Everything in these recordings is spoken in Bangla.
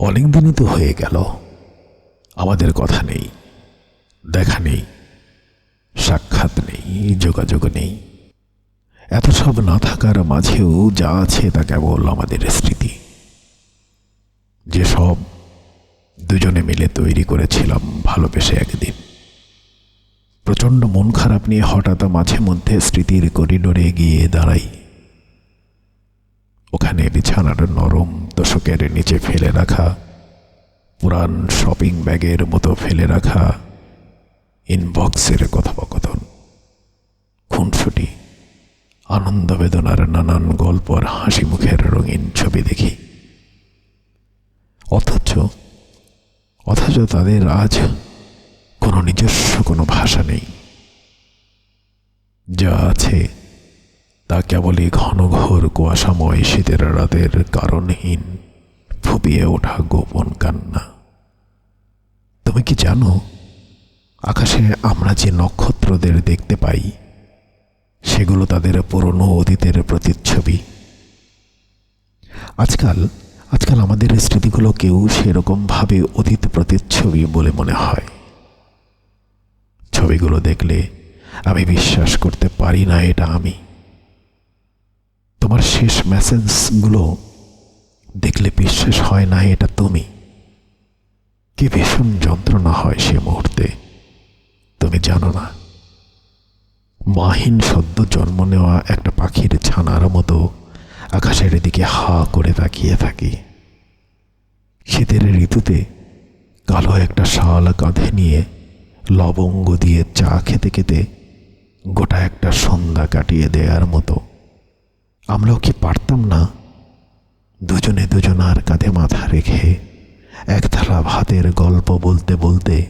অনেক দিনই তো হয়ে গেল। আমাদের কথা নেই, দেখা নেই, সাক্ষাৎ নেই, যোগাযোগ নেই। এত সব না থাকার মাঝেও যা আছে তা কেবল আমাদের স্মৃতি। যে সব দুজনে মিলে তৈরি করেছিলাম ভালোবেসে একদিন। প্রচণ্ড মন খারাপ নিয়ে হঠাৎ মাঝে মধ্যে স্মৃতির করিডোরে গিয়ে দাঁড়াই। ওখানে বিছানার নরম দশকের নিচে ফেলে রাখা পুরান শপিং ব্যাগের মতো ফেলে রাখা ইনবক্সের কথোপকথন, খুনসুটি আনন্দ বেদনার নানান গল্প আর হাসি মুখের রঙিন ছবি দেখি। অথচ অথচ তাদের আজ কোনো নিজস্ব কোনো ভাষা নেই। যা আছে তা কেবলই ঘন ঘোর কুয়াশাময় শীতের রাতের কারণহীন ফুপিয়ে ওঠা গোপন কান্না। তুমি কি জানো, আকাশে আমরা যে নক্ষত্রদের দেখতে পাই, সেগুলো তাদের পুরনো অতীতের প্রতিচ্ছবি। আজকাল আজকাল আমাদের স্মৃতিগুলোকেও সেরকমভাবে অতীত প্রতিচ্ছবি বলে মনে হয়। ছবিগুলো দেখলে আমি বিশ্বাস করতে পারি না এটা আমি। তোমার শেষ মেসেজগুলো দেখলে বিশ্বাস হয় না, এটা তুমি। কি ভীষণ যন্ত্রণা হয় সে মুহূর্তে। তুমি জানো না, মাহিন সদ্য জন্ম নেওয়া একটা পাখির ছানার মতো আকাশের দিকে হা করে তাকিয়ে থাকি। শীতের ঋতুতে কালো একটা শাল কাঁধে নিয়ে লবঙ্গ দিয়ে চা খেতে খেতে গোটা একটা সন্ধ্যা কাটিয়ে দেওয়ার মতো আমরাও কি পারতাম না? দুজনে দুজনার কাঁধে মাথা রেখে এক থালা ভাতের গল্প বলতে বলতে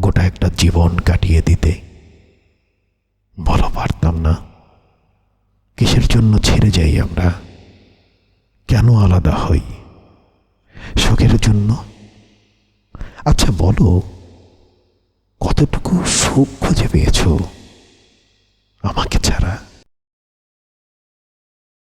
গোটা একটা জীবন কাটিয়ে দিতে। বলো পারতাম না। কিসের জন্য ছেড়ে যাই আমরা? কেন আলাদা হই? সুখের জন্য? আচ্ছা বলো, কতটুকু সুখ খুঁজে পেয়েছ?